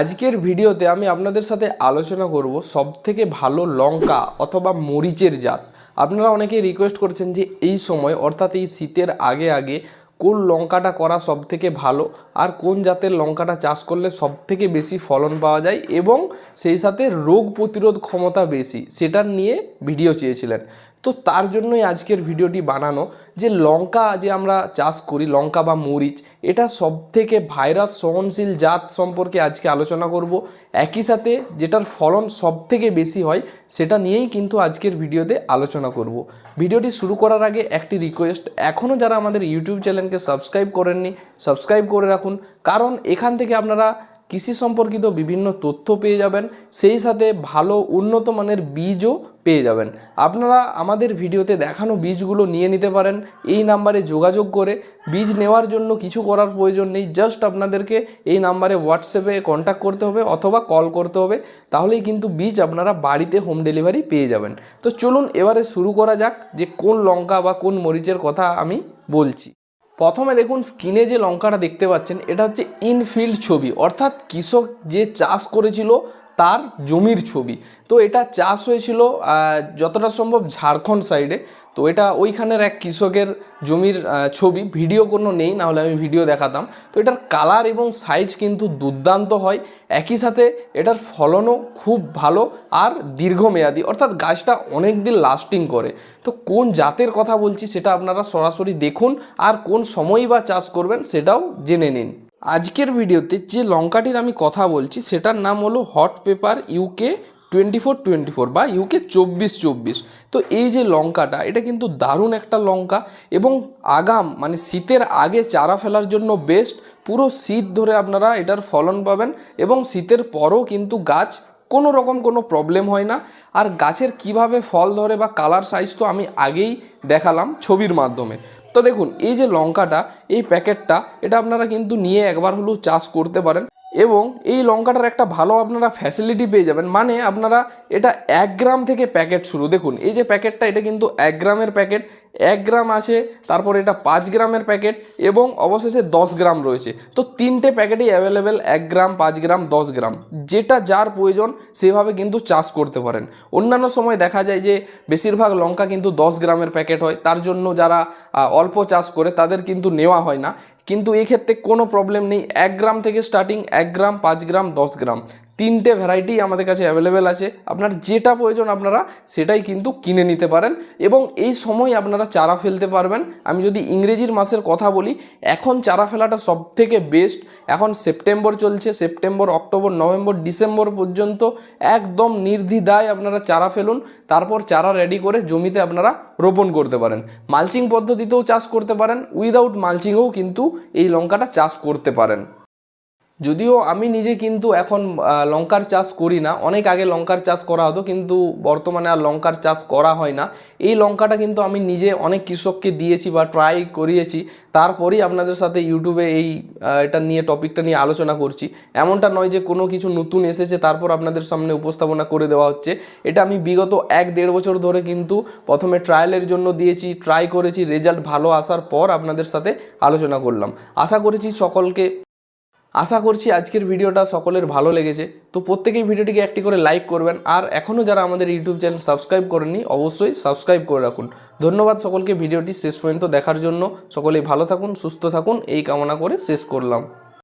আজকের ভিডিওতে আমি আপনাদের সাথে আলোচনা করব সবথেকে ভালো লঙ্কা অথবা মরিচের জাত। আপনারা অনেকে রিকোয়েস্ট করছেন যে এই সময়, অর্থাৎ এই শীতের আগে আগে, কোন লঙ্কাটা করা সবথেকে ভালো আর কোন জাতের লঙ্কাটা চাষ করলে সবথেকে বেশি ফলন পাওয়া যায় এবং সেই সাথে রোগ প্রতিরোধ ক্ষমতা বেশি, সেটা নিয়ে ভিডিও চেয়েছিলেন। তো তার জন্যই আজকের ভিডিওটি বানানো যে লঙ্কা যে আমরা চাষ করি, লঙ্কা বা মরিচ, এটা সবথেকে ভাইরাস সহনশীল জাত সম্পর্কে আজকে আলোচনা করব। একই সাথে যেটার ফলন সবথেকে বেশি হয়, সেটা নিয়েই কিন্তু আজকের ভিডিওতে আলোচনা করব। ভিডিওটি শুরু করার আগে একটি রিকোয়েস্ট এখনও যারা আমাদের ইউটিউব চ্যানেলকে সাবস্ক্রাইব করেননি সাবস্ক্রাইব করে রাখুন। কারণ এখান থেকে আপনারা কৃষি সম্পর্কিত বিভিন্ন তথ্য পেয়ে যাবেন। সেই সাথে ভালো, উন্নত মানের বীজও পেয়ে যাবেন। আপনারা আমাদের ভিডিওতে দেখানো বীজগুলো নিয়ে নিতে পারেন। এই নাম্বারে যোগাযোগ করে বীজ নেওয়ার জন্য কিছু করার প্রয়োজন নেই। জাস্ট আপনাদেরকে এই নাম্বারে হোয়াটসঅ্যাপে কন্ট্যাক্ট করতে হবে অথবা কল করতে হবে। তাহলেই কিন্তু বীজ আপনারা বাড়িতে হোম ডেলিভারি পেয়ে যাবেন। তো চলুন এবারে শুরু করা যাক যে কোন লঙ্কা বা কোন মরিচের কথা আমি বলছি। প্রথমে দেখুন স্ক্রিনে যে লঙ্কাটা দেখতে পাচ্ছেন, এটা হচ্ছে ইনফিল্ড ছবি। অর্থাৎ কৃষক যে চাষ করেছিল তার জমির ছবি। তো এটা চাষ হয়েছিল যতটা সম্ভব ঝাড়খণ্ড সাইডে। তো এটা ওইখানের এক কৃষকের জমির ছবি। ভিডিও কোনো নেই, নাহলে আমি ভিডিও দেখাতাম। তো এটার কালার এবং সাইজ কিন্তু দুর্দান্ত হয়। একই সাথে এটার ফলনও খুব ভালো আর দীর্ঘমেয়াদী। অর্থাৎ গাছটা অনেক দিন লাস্টিং করে। তো কোন জাতের কথা বলছি, সেটা আপনারা সরাসরি দেখুন। আর কোন সময়ই বা চাষ করবেন, সেটাও জেনে নিন। আজকের ভিডিওতে যে লঙ্কাটির আমি কথা বলছি, সেটার নাম হলো hot paper UK twenty four twenty four বা ইউকে চব্বিশ চব্বিশ। তো এই যে লঙ্কাটা, এটা কিন্তু দারুণ একটা লঙ্কা এবং আগাম মানে শীতের আগে চারা ফেলার জন্য বেস্ট পুরো শীত ধরে আপনারা এটার ফলন পাবেন এবং শীতের পরও কিন্তু গাছ কোনো রকম কোনো প্রবলেম হয় না। আর গাছের কীভাবে ফল ধরে বা কালার সাইজ তো আমি আগেই দেখালাম ছবির মাধ্যমে। তো দেখুন, এই যে লঙ্কাটা, এই প্যাকেটটা, এটা আপনারা কিন্তু নিয়ে একবার হলেও চাষ করতে পারেন। এবং এই লঙ্কাটার একটা ভালো আপনারা ফ্যাসিলিটি পেয়ে যাবেন। মানে আপনারা এটা এক গ্রাম থেকে প্যাকেট শুরু। দেখুন, এই যে প্যাকেটটা এটা কিন্তু এক গ্রামের প্যাকেট এক গ্রাম আছে, তারপর এটা পাঁচ গ্রামের প্যাকেট এবং অবশেষে দশ গ্রাম রয়েছে। তো তিনটে প্যাকেটই অ্যাভেলেবেল এক গ্রাম, পাঁচ গ্রাম, দশ গ্রাম। যেটা যার প্রয়োজন, সেভাবে কিন্তু চাষ করতে পারেন। অন্যান্য সময় দেখা যায় যে, বেশিরভাগ লঙ্কা কিন্তু দশ গ্রামের প্যাকেট হয়। তার জন্য যারা অল্প চাষ করে, তাদের কিন্তু নেওয়া হয় না। কিন্তু এক্ষেত্রে ক্ষেত্রে কোনো প্রবলেম নেই। এক গ্রাম থেকে স্টার্টিং এক গ্রাম, পাঁচ গ্রাম, দশ গ্রাম। তিনটে ভ্যারাইটি আমাদের কাছে অ্যাভেলেবেল আছে। আপনার যেটা প্রয়োজন আপনারা সেটাই কিন্তু কিনে নিতে পারেন এবং এই সময় আপনারা চারা ফেলতে পারবেন। আমি যদি ইংরেজির মাসের কথা বলি, এখন চারা ফেলাটা সব থেকে বেস্ট এখন সেপ্টেম্বর চলছে, সেপ্টেম্বর, অক্টোবর, নভেম্বর, ডিসেম্বর পর্যন্ত একদম নির্দ্বিধায় আপনারা চারা ফেলুন। তারপর চারা রেডি করে জমিতে আপনারা রোপণ করতে পারেন। মালচিং পদ্ধতিতেও চাষ করতে পারেন। উইদাউট মালচিংয়েও কিন্তু এই লঙ্কাটা চাষ করতে পারেন। যদিও আমি নিজে কিন্তু এখন লঙ্কার চাষ করি না। অনেক আগে লঙ্কার চাষ করা হতো, কিন্তু বর্তমানে আর লঙ্কার চাষ করা হয় না। এই লঙ্কাটা কিন্তু আমি নিজে অনেক কৃষককে দিয়েছি বা ট্রাই করিয়েছি। তারপরেই আপনাদের সাথে ইউটিউবে এই এটা নিয়ে টপিকটা নিয়ে আলোচনা করছি। এমনটা নয় যে কোনো কিছু নতুন এসেছে, তারপর আপনাদের সামনে উপস্থাপনা করে দেওয়া হচ্ছে। এটা আমি বিগত এক দেড় বছর ধরে কিন্তু প্রথমে ট্রায়ালের জন্য দিয়েছি ট্রাই করেছি। রেজাল্ট ভালো আসার পর আপনাদের সাথে আলোচনা করলাম। আশা করেছি সকলকে আশা করছি আজকের ভিডিওটা সকলের ভালো লেগেছে। তো প্রত্যেকেই ভিডিওটিকে একটি করে লাইক করবেন। আর এখনও যারা আমাদের ইউটিউব চ্যানেল সাবস্ক্রাইব করেননি, অবশ্যই সাবস্ক্রাইব করে রাখুন। ধন্যবাদ সকলকে ভিডিওটি শেষ পর্যন্ত দেখার জন্য। সকলেই ভালো থাকুন, সুস্থ থাকুন। এই কামনা করে শেষ করলাম।